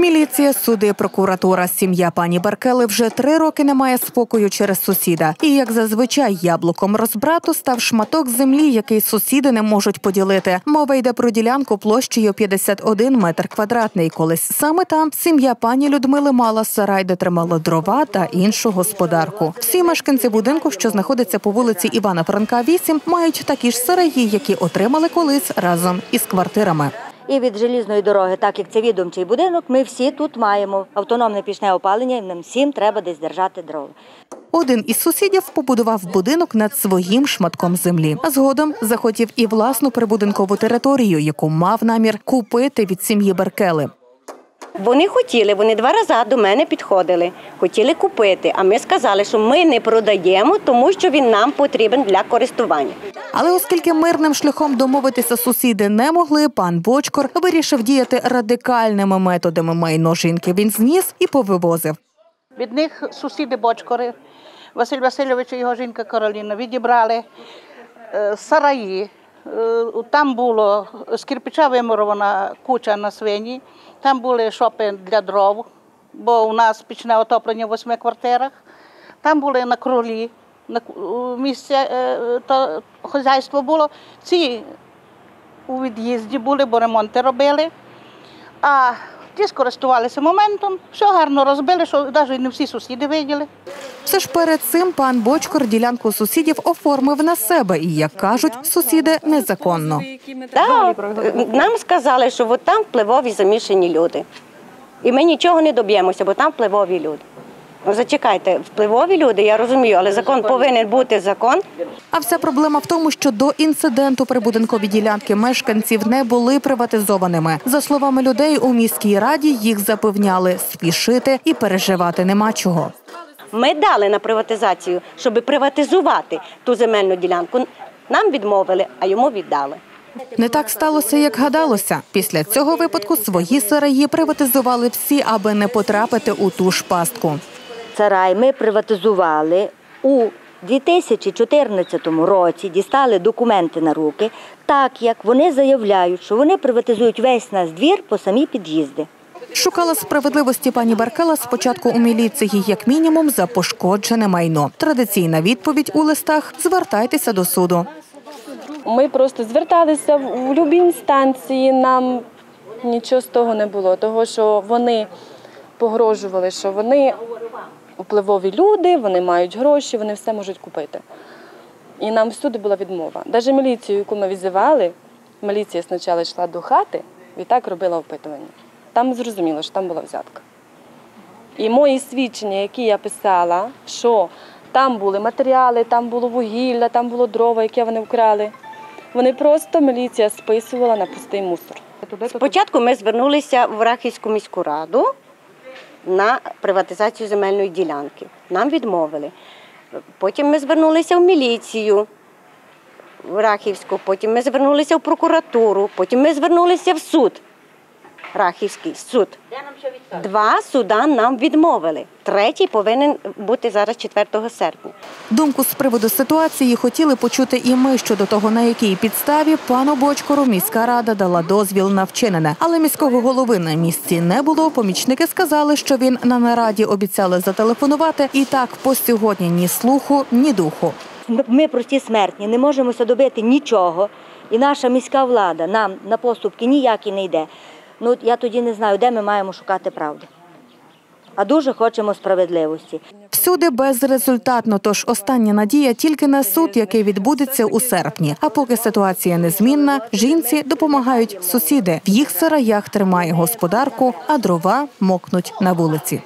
Міліція, суди, прокуратура, сім'я пані Баркели вже три роки не має спокою через сусіда. І як зазвичай яблуком розбрату став шматок землі, який сусіди не можуть поділити. Мова йде про ділянку площею 51 метр квадратний. Колись саме там сім'я пані Людмили мала сарай, де тримала дрова та іншу господарку. Всі мешканці будинку, що знаходиться по вулиці Івана Франка, 8, мають такі ж сараї, які отримали колись разом із квартирами. І від желізної дороги, так як це відомчий будинок, ми всі тут маємо автономне пічне опалення, і нам всім треба десь держати дрова. Один із сусідів побудував будинок над своїм шматком землі, а згодом захотів і власну прибудинкову територію, яку мав намір купити від сім'ї Беркели. Вони хотіли, вони два рази до мене підходили, хотіли купити. А ми сказали, що ми не продаємо, тому що він нам потрібен для користування. Але оскільки мирним шляхом домовитися сусіди не могли, пан Бочкор вирішив діяти радикальними методами майно жінки. Він зніс і повивозив. Від них сусіди Бочкори, Василь Васильович і його жінка Кароліна відібрали е, сараї. Е, Там було з кирпича вимурована куча на свині, там були шопи для дров, бо у нас пічне отоплення в восьми квартирах. Там були на кролі, місце то хазяйство було. Ці у від'їзді були, бо ремонти робили. А ті скористувалися моментом, все гарно розбили, що навіть не всі сусіди виділи. Все ж перед цим пан Бочкор ділянку сусідів оформив на себе, і як кажуть, сусіди незаконно. Так, нам сказали, що от там впливові замішані люди. І ми нічого не доб'ємося, бо там впливові люди. Зачекайте, впливові люди, я розумію, але закон повинен бути закон. А вся проблема в тому, що до інциденту прибудинкові ділянки мешканців не були приватизованими. За словами людей, у міській раді їх запевняли спішити і переживати нема чого. Ми дали на приватизацію, щоб приватизувати ту земельну ділянку. Нам відмовили, а йому віддали. Не так сталося, як гадалося. Після цього випадку свої сараї приватизували всі, аби не потрапити у ту ж пастку. Сарай ми приватизували у 2014 році, дістали документи на руки, так як вони заявляють, що вони приватизують весь наш двір по самі під'їзди. Шукала справедливості пані Баркела спочатку у міліції, як мінімум, за пошкоджене майно. Традиційна відповідь у листах звертайтеся до суду. Ми просто зверталися в любі інстанції, нам нічого з того не було, того що вони погрожували, що вони впливові люди, вони мають гроші, вони все можуть купити. І нам всюди була відмова. Навіть міліцію, яку ми визивали, міліція спочатку йшла до хати і так робила опитування. Там зрозуміло, що там була взятка. І мої свідчення, які я писала, що там були матеріали, там було вугілля, там було дрова, яке вони вкрали. Вони просто міліція списувала на пустий мусор. Спочатку ми звернулися в Рахівську міську раду на приватизацію земельної ділянки. Нам відмовили. Потім ми звернулися в міліцію Рахівську, потім ми звернулися в прокуратуру, потім ми звернулися в суд. Рахівський суд. Два суда нам відмовили. Третій повинен бути зараз 4 серпня. Думку з приводу ситуації хотіли почути і ми щодо того, на якій підставі пану Бочкору міська рада дала дозвіл на вчинене. Але міського голови на місці не було. Помічники сказали, що він на нараді обіцяли зателефонувати. І так по сьогодні ні слуху, ні духу. Ми- прості смертні, не можемося добити нічого. І наша міська влада нам на поступки ніякі не йде. Ну я тоді не знаю, де ми маємо шукати правди. А дуже хочемо справедливості. Всюди безрезультатно, тож остання надія тільки на суд, який відбудеться у серпні. А поки ситуація незмінна, жінці допомагають сусіди. В їх сараях тримає господарку, а дрова мокнуть на вулиці.